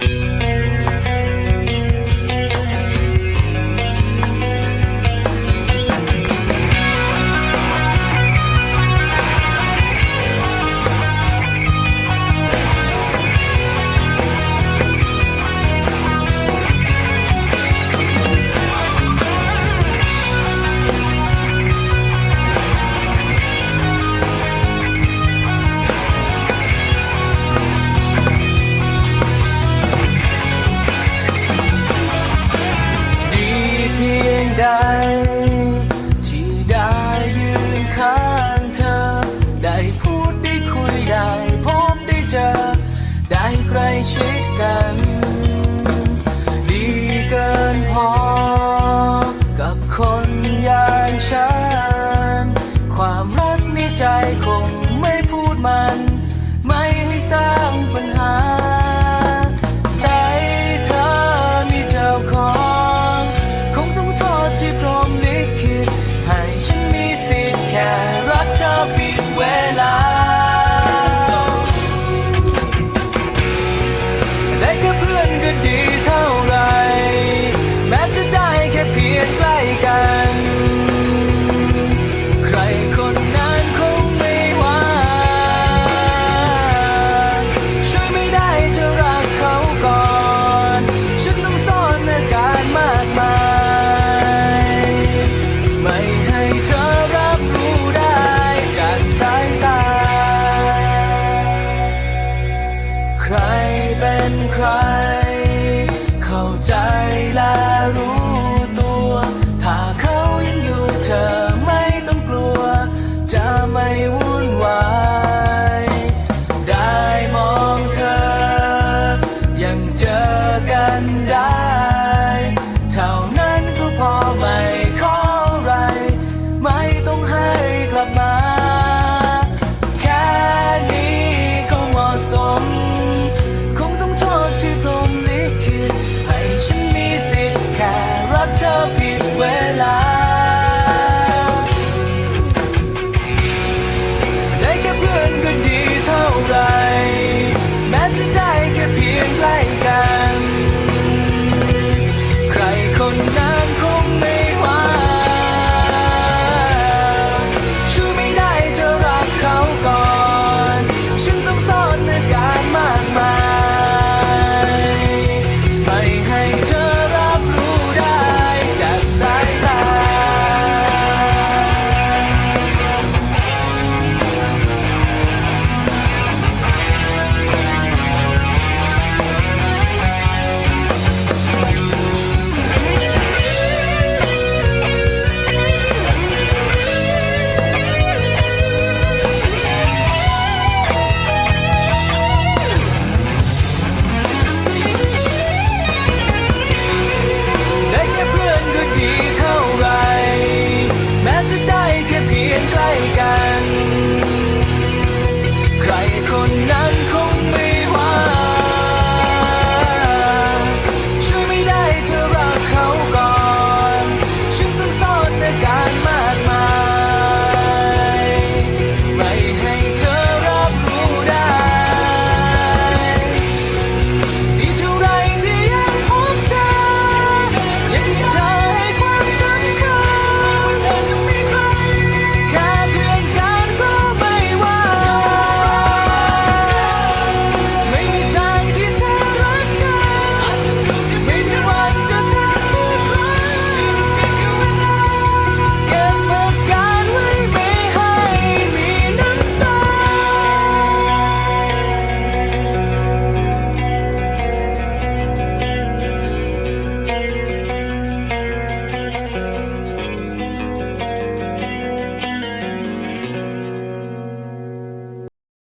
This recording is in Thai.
ดี ชิดกัน ดีเกินพอ กับคนอย่างฉัน ความรักในใจคงไม่พูดมัน ไม่ให้สร้างปัญหา ใจและรู้ตัว ถ้าเขายังอยู่เธอไม่ต้องกลัว จะไม่วุ่นวายได้มองเธอ ยังเจอกันได้ เท่านั้นก็พอไม่ขออะไร ไม่ต้องให้กลับมา แค่นี้ก็เหมาะสม 也别来